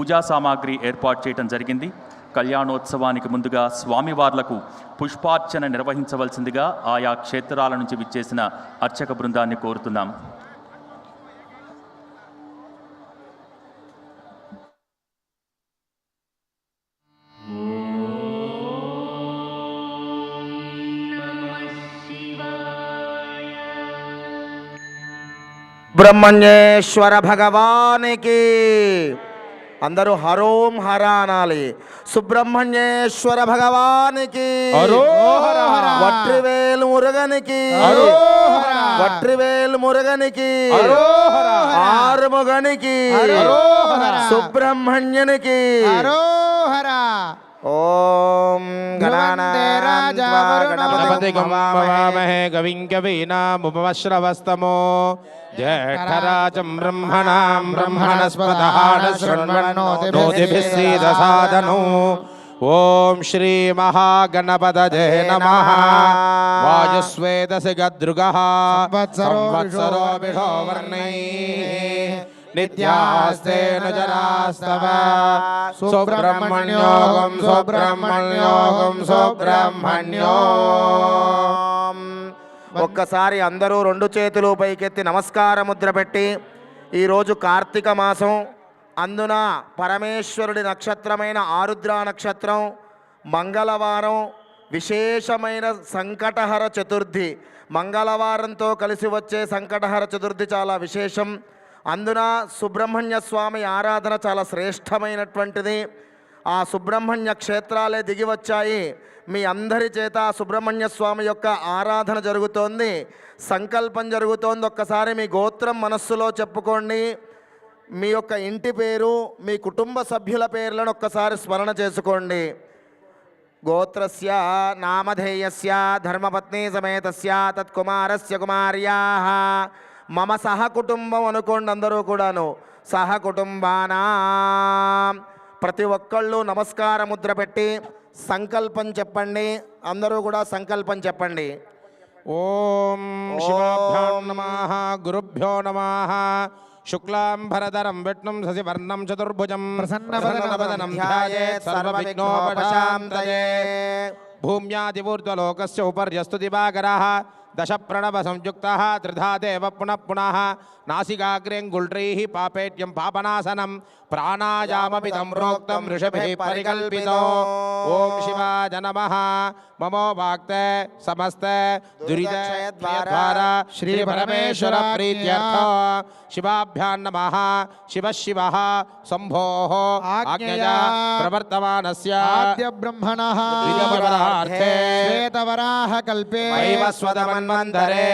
పూజా సామాగ్రి ఏర్పాటు చేయడం జరిగింది. కళ్యాణోత్సవానికి ముందుగా స్వామివార్లకు పుష్పార్చన నిర్వహించవలసిందిగా ఆయా క్షేత్రాల నుంచి విచ్చేసిన అర్చక బృందాన్ని కోరుతున్నాం. బ్రహ్మణ్యేశ్వర భగవానికి అందరూ హరోం హర అనాలి సుబ్రహ్మణ్యేశ్వర భగవానికి. వట్రివేలు మురుగనికి. వట్రివేలు మురుగనికి. ఆరుముగనికి. సుబ్రహ్మణ్యునికి ॐ गणानापतिगमवामहे कविं कवीनामुपमश्रवस्तमो ज्येष्ठराजं ब्रह्मणां ब्रह्मणस्पदानशृण्वन्नोतिभिस्सीदसाधनो ॐ श्रीमहागणपतये नमः। वायुस्वेदसि गद्रुगः। संवत्सरो विषो ఓం శ్రీ మహాగణపతజే నమః వాయుస్వేదసి నిత్యాస్తేన సుబ్రహ్మణ్యోగం సుబ్రహ్మణ్యోగం సుబ్రహ్మణ్యో ఒక్కసారి అందరూ రెండు చేతులు పైకెత్తి నమస్కార ముద్ర పెట్టి ఈరోజు కార్తీక మాసం అందున పరమేశ్వరుడి నక్షత్రమైన ఆరుద్ర నక్షత్రం మంగళవారం విశేషమైన సంకటహర చతుర్థి. మంగళవారంతో కలిసి వచ్చే సంకటహర చతుర్థి చాలా విశేషం. అందున సుబ్రహ్మణ్య స్వామి ఆరాధన చాలా శ్రేష్టమైనటువంటిది. ఆ సుబ్రహ్మణ్య క్షేత్రాలే దిగి వచ్చాయి. మీ అందరి చేత ఆ సుబ్రహ్మణ్య స్వామి యొక్క ఆరాధన జరుగుతోంది. సంకల్పం జరుగుతోంది. ఒక్కసారి మీ గోత్రం మనస్సులో చెప్పుకోండి. మీ యొక్క ఇంటి పేరు మీ కుటుంబ సభ్యుల పేర్లను ఒక్కసారి స్మరణ చేసుకోండి. గోత్రస్య నామధేయస్య ధర్మపత్ని సమేతస్య తత్కుమారస్య కుమార్యా. మమ సహ కుటుంబం అనుకోండి అందరూ కూడాను. సహ కుటుంబానా. ప్రతి ఒక్కళ్ళు నమస్కార ముద్ర పెట్టి సంకల్పం చెప్పండి. అందరూ కూడా సంకల్పం చెప్పండి. ఓం నమః గురుభ్యో నమః. శుక్లాంబరధరం విష్ణుం శశివర్ణం చతుర్భుజం. ప్రసన్నవదనం సర్వవిఘ్నోపశాంతయే. భూమ్యాదివూర్ధ్వలోకస్య ఉపర్యస్తు దివాకరः. दश प्रणव संयुक्ता त्रिधा देव पुनः पुनः नासिकाग्रेङ्गुल्रैः पापेट्यं पापनाशनं प्राणायामपितं ऋषभ ऋषभिः परिकल्पितो। ॐ शिवाज नम ममो वाक्त समस्त श्री परमेश्वर प्रीत शिवाभ्या नम। शिव शिव। शंभो प्रवर्तमान ब्रह्मण ब्रह्मणः श्वेतवराहकल्पे। वैवस्वदमन मन्वन्तरे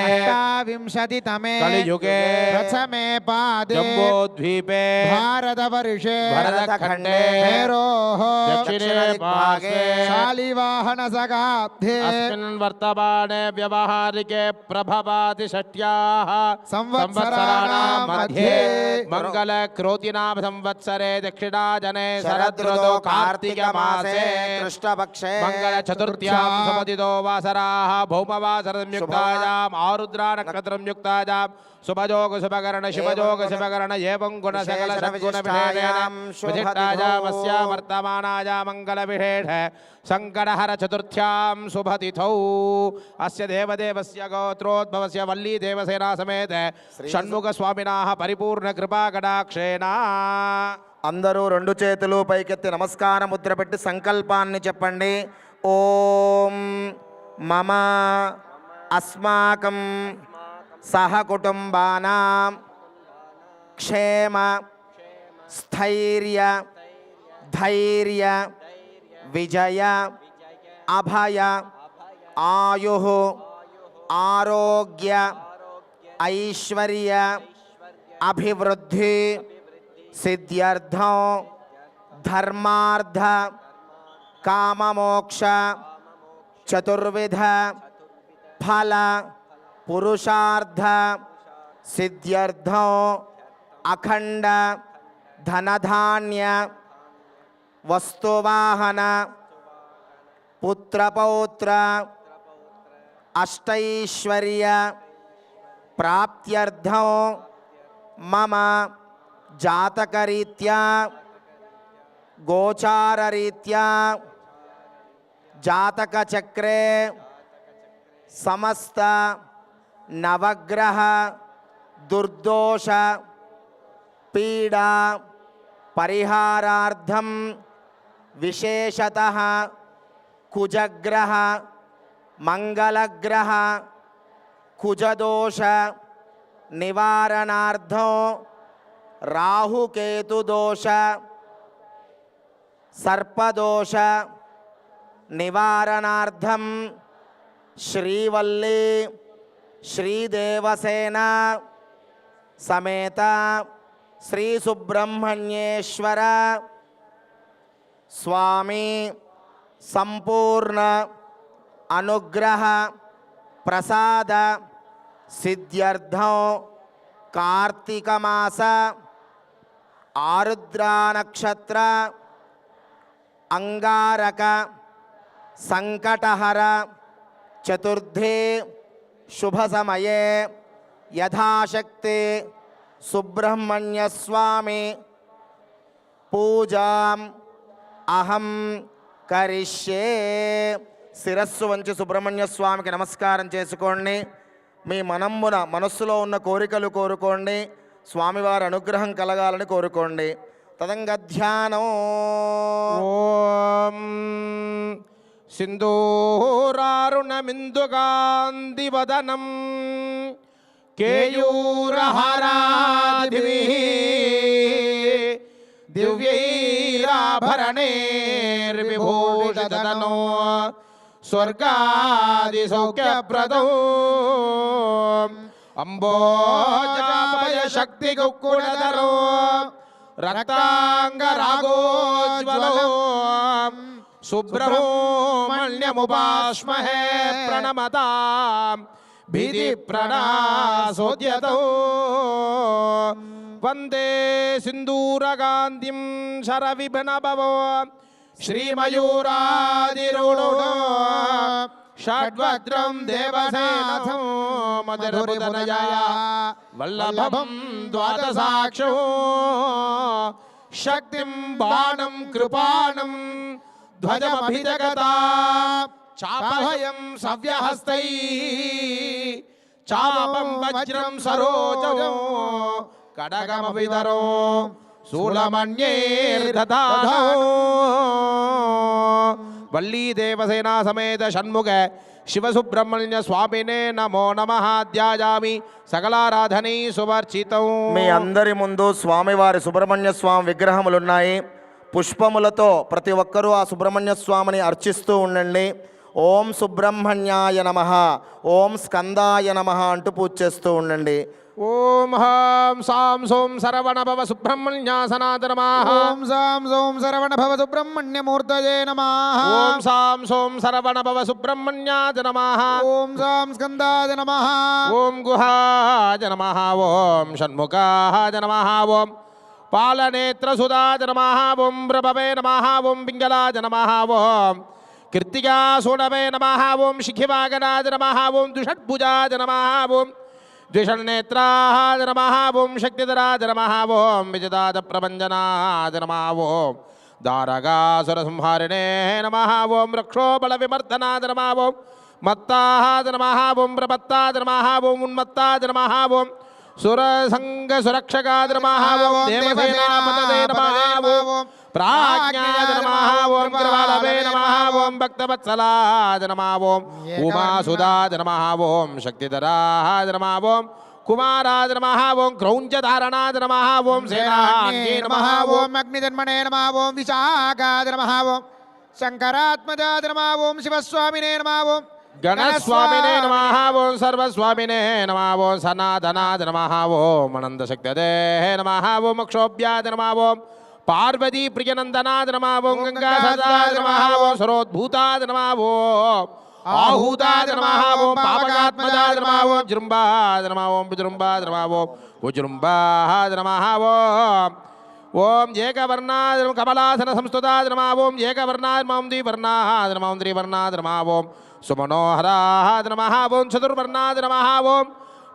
विंशतितमे कलियुगे। प्रथमे पादे। जम्बोद्वीपे। भारतवर्षे। भरतखण्डे। हेरोः दक्षिणे भागे। शालिवाहनसगाब्धे अस्मिन् वर्तमाने व्यवहारिके प्रभवादिषष्ट्याः संवत्सराणां मध्ये। मङ्गलक्रोतिनाम संवत्सरे दक्षिणाजने शरदृतो कार्तिकमासे। कृष्णपक्षे। मङ्गलचतुर्थ्यां समदितो वासराः भौमवासरं युक्त। आरुद्रा नक्षत्रं युक्तायां शुभजोग शुभकरण शुभजोग शुभकरण एवं गुण सकल सद्गुण विशिष्टायामस्या वर्तमानाया मङ्गलविशेष सङ्कटहर चतुर्थ्यां शुभतिथौ अस्य देवदेवस्य गोत्रोद्भवस्य वल्लीदेवसेना समेत षण्मुखस्वामिनाः परिपूर्णकृपाकटाक्षेण అందరూ రెండు చేతులు పైకెత్తి నమస్కార ముద్ర పెట్టి సంకల్పాన్ని చెప్పండి ఓం మమ अस्माक सहकुटुबा क्षेम, स्थर्य, धैर्य, विजय, अभय, आयु, आरोग्य, ऐश्वर्य, अभिवृद्धि, सिद्ध्यर्थ धर्म काम मोक्ष चतुर्विध फल पुरुषार्थ सिद्ध्यर्थ अखंड धनधान्य वस्तुवाहन पुत्रपौत्र अष्टैश्वर्य प्राप्त्यर्थ मम जातकरीत्या गोचाररीत्या जातकचक्रे समस्त नवग्रह दुर्दोष पीडा परिहारार्थम विशेषतः कुजग्रह मंगलग्रह कुजदोष निवारणार्थो राहुकेतुदोष सर्पदोष निवारणार्थम శ్రీవల్లి శ్రీదేవసేన సమేత శ్రీ సుబ్రహ్మణ్యేశ్వర స్వామి సంపూర్ణ అనుగ్రహ ప్రసాద సిద్ధ్యర్థం కార్తీకమాస ఆరుద్రా నక్షత్ర అంగారక సంకటహర చతుర్థే శుభసమయే యథాశక్తి సుబ్రహ్మణ్య స్వామి పూజాం అహం కరిష్యే శిరస్సు వంచి సుబ్రహ్మణ్య స్వామికి నమస్కారం చేసుకోండి. మీ మనమ్మున మనస్సులో ఉన్న కోరికలు కోరుకోండి. స్వామివారి అనుగ్రహం కలగాలని కోరుకోండి. తదంగ ధ్యానం. ఓం సింధూరారుణమిందుగాందివదనం కేయూరహారాదిభిः దివ్యైరాభరణైర్విభూషితనో స్వర్గాదిసౌఖ్యప్రదౌ అంబోజాపయ శక్తి కుక్కుడధరో రక్తాంగరాగోజ్వలో సుబ్రహ్మణ్యముపాస్మహే ప్రణమతా భీతి ప్రణాసోద్యతో. వందే సింధూరగాంధిం శరవిభనభవో శ్రీమయూరాదిరుణో షడ్వద్రం దేవసేనథం మధురముదనయాయ. వల్లభం ద్వాదశాక్షో. శక్తిం బాణం కృపాణం ధ్వజమభిజగతా. చాపభయం సవ్యహస్తై. చాపం వజ్రం సరోజం. కడగమవిధరో శూలమణ్యేర్దధానో వల్లీదేవసేనా సమేత షణ్ముఖ. శివసుబ్రహ్మణ్య స్వామినే నమో నమహాధ్యాయామి సకలారాధనీ సకలారాధనై సువర్చితం మీ అందరి ముందు స్వామివారి సుబ్రహ్మణ్య స్వామి విగ్రహములున్నాయి. పుష్పములతో ప్రతి ఒక్కరూ ఆ సుబ్రహ్మణ్య స్వామిని అర్చిస్తూ ఉండండి. ఓం సుబ్రహ్మణ్యాయ నమ. ఓం స్కందాయ నమ అంటూ పూజ చేస్తూ ఉండండి. ఓం హాం సాం సోం సరవణ భవ సుబ్రహ్మణ్యాసనాదనమాహ ఓం సాం సోం శరవణ భవ సుబ్రహ్మణ్యమూర్తయే నమః. ఓం సాం సోం సరవణ భవ సుబ్రహ్మణ్యాద నమః. ఓం సాం స్కందాయ నమః. ఓం గుహాజ నమః. ఓం షణ్ముఖాజ నమః. ఓం పాలనేత్రసుధాజ నమః ఓం ప్రభవే నమః ఓం పింగళాజ నమః ఓం కృత్తికాసూనవే నమః ఓం శిఖివాగనాజ నమః ఓం దుషడ్భుజాజ నమః ఓం ద్విషణ్నేత్రాజ నమః ఓం శక్తిధరాజ నమః ఓం విజదాద ప్రభంజనాజ నమః ఓం దారగాసురసంహారిణే నమః ఓం రక్షోబల విమర్దనాజ నమః ఓం మత్తాజ నమః ఓం ప్రపత్తాజ నమః ఓం ఉన్మత్తాజ నమః ఓం శక్తిధరాజ నమః ఓం కుమారాజ నమః ఓం క్రౌంచధారణాజ నమః ఓం సేనాన్యే నమః ఓం అగ్నిజన్మనే నమ ఓం విశాఖాద నమ ఓం శంకరాత్మజాద నమ ఓం శివస్వామినే నమ ఓం గణస్వామినే నమః ఓం సర్వస్వామినే నమః ఓం సనాతనాద నమః ఓం అనంతశక్తదే నమః ఓం అక్షోభ్యాద నమః ఓం పార్వతీ ప్రియనందనాద నమః ఓం గంగాసదాద నమః ఓం సరోద్భూతాద నమః ఓం ఆహూతాద నమః ఓం పాపకాత్మజాద నమః ఓం జృంబాద నమః ఓం విజృంబాద నమః ఓం ఉజృంబాద నమః ఓం ఓం ఏకవర్ణాద కమలాసన సంస్థుతాద నమః ఓం ఏకవర్ణాద మాం ద్వివర్ణాద నమః త్రివర్ణాద నమః ఓం సుమనోహరాద నమః ఓం చతుర్వర్ణాద నమః ఓం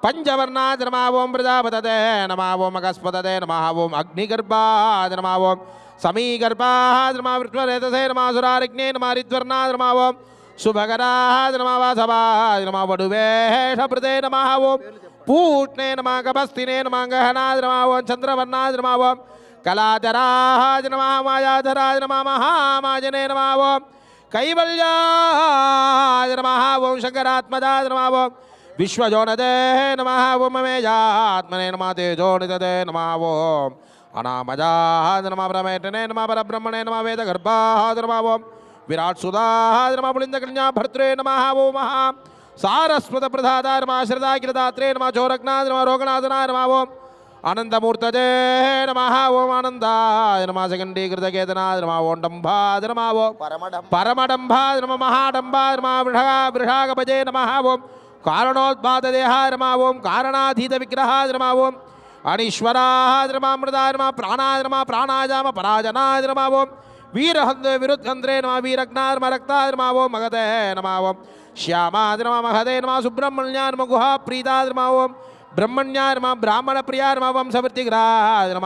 పంచవర్ణాద నమః ఓం ప్రజాపతదే నమః ఓం అగస్పతదే నమః ఓం అగ్నిగర్భాద నమః ఓం సమీగర్భాः నమా విష్ణురేతసే నమా సురారిజ్ఞే నమా రిద్వర్ణా నమా ఓం శుభకరాः నమా వాసవాయ నమా వడువేషభృతే నమః ఓం పూష్ణే నమా గభస్తినే నమా గహనాద నమా ఓం చంద్రవర్ణాద నమా ఓం కళాధరాజ నమా మాయాధరాజ నమా మహామాజనే నమా ఓం కైవల్యాజ నమా ఓం శంకరాత్మజాజ నమా ఓం విశ్వజోనదే నమ ఓం మమేజాత్మనే నమ తేజోనిదే నమ ఓం అనామజాద నమ పరమేటనే నమ పరబ్రహ్మణే నమ వేద గర్భాద నమ ఓం విరాట్ సుధాద నమ పులింద కన్యా భర్త్రే నమ ఓ మహా సారస్వత ప్రధాద నమ శ్రదాకిరదాత్రే నమ చోరగ్నాథ నమ రోగనాథనా నమ ఓం అనంతమూర్తజే నమ ఓం ఆనందాయ నమ సగండీకృతకేతనాద నమ ఓం డంభాద నమ ఓం పరమడం పరమడంభాద నమ మహాడంభాద నమ వృషా వృషాగపజే నమ ఓం కారణోద్పాదదేహాయ నమ ఓం కారణాధీత విగ్రహాయ నమ ఓం అనీశ్వరాయ నమ అమృతాయ నమ ప్రాణాయ నమ ప్రాణాయామ పరాజనాయ నమ ఓం వీరహంద్రే విరుద్ధంద్రే నమ వీరజ్ఞాయ నమ రక్తాయ నమ ఓం మగతే నమ ఓం శ్యామాయ నమ మహదే నమ సుబ్రహ్మణ్యాయ నమ గుహా ప్రీతాయ నమ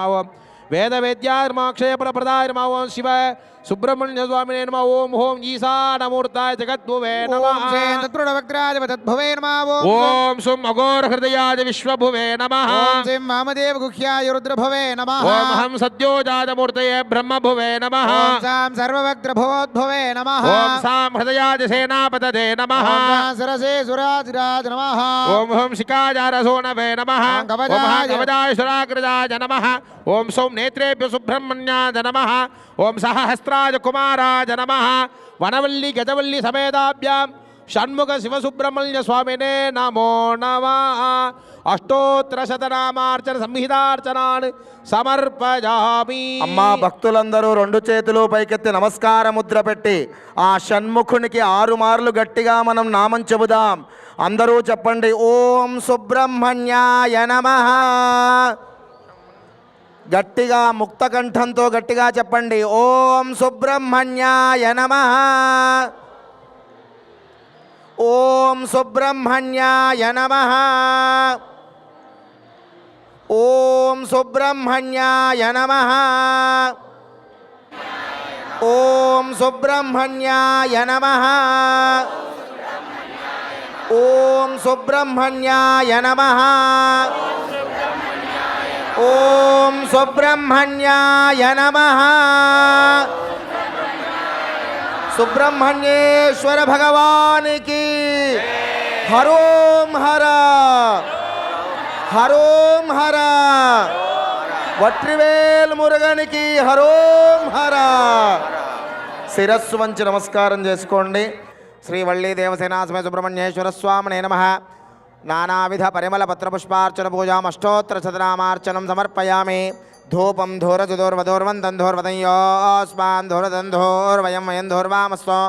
ఓం బ్రహ్మణ్యాయ నమ బ్రాహ్మణ ప్రియాయ నమ ఓం సవృత్తిగ్రాహాయ నమ ఓం వేదవేద్యాయ నమ అక్షయఫలప్రదాయ నమ ఓం శివ సుబ్రహ్మణ్య స్వామినే నమ ఓం ఓం ఈశానమూర్తాయ జగద్భువే నమ ఓం శ్రీ తత్ప్రణవక్త్రాజ తద్భవే నమ ఓం ఓం సుం అఘోర హృదయాయ విశ్వభువే నమ ఓం శ్రీ వామదేవ గుహ్యాయ రుద్రభవే నమ ఓం హం సద్యోజాతమూర్తయే బ్రహ్మభువే నమ ఓం సాం సర్వవక్త్రభవోద్భవే నమ ఓం సాం హృదయాది సేనాపతదే నమ ఓం నమ సహస్రాజ కుమారాజ నమ. వనవల్లి గజవల్లి సమేతాభ్యాం. షణ్ముఖ శివసుబ్రహ్మణ్య స్వామినే నమో నమ. అష్టోత్తర శతనామార్చన సంహితార్చనాన్ సమర్పయామి. అమ్మా భక్తులందరూ రెండు చేతులు పైకెత్తి నమస్కార ముద్ర పెట్టి ఆ షణ్ముఖునికి ఆరు మార్లు గట్టిగా మనం నామం చెబుదాం. అందరూ చెప్పండి ఓం సుబ్రహ్మణ్యాయ నమ. గట్టిగా ముక్తకంఠంతో గట్టిగా చెప్పండి. ఓం సుబ్రహ్మణ్యాయ నమ. ఓం సుబ్రహ్మణ్యాయ నమ. ఓం సుబ్రహ్మణ్యాయ నమ. ఓం సుబ్రహ్మణ్యాయ నమ. ఓం సుబ్రహ్మణ్యాయ నమ. ఓం సుబ్రహ్మణ్యాయ నమ. సుబ్రహ్మణ్యేశ్వర భగవానికి హరోం హర. హరోం హర. వట్రివేల్ మురుగనికి హరోం హర. శిరస్సు వంచి నమస్కారం చేసుకోండి. శ్రీ వల్లి దేవసేనాస్మయ సుబ్రహ్మణ్యేశ్వర స్వామినే నమ. నానావిధ పరిమళ పత్రపుష్పార్చన పూజాం అష్టోత్తర శతనామార్చనం సమర్పయామి. ధూపం ధూరజుదోర్వధోర్వంతం ధోర్వదయోస్మాన్ ధోరదంధోర్వయం వయం ధోర్వామస్తో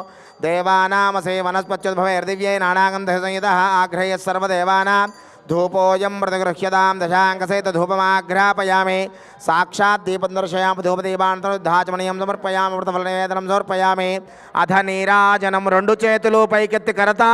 దేవానామసే వనస్పత్యుద్భవైర్దివ్యై నానాగంధ సంయుత ఆగ్రహ్య సర్వదేవానాం. ధూపోయం మృతగృహ్యతాం దశాంకసేత ధూపమాఘ్రాపయామి సాక్షాత్ దీపం దర్శయామి ధూపదీపాంతరుద్ధాచమనీయం సమర్పయామి మృతఫలనివేదనం సమర్పయామి. అధ నీరాజనం రెండు చేతులు పైకెత్తి కరతా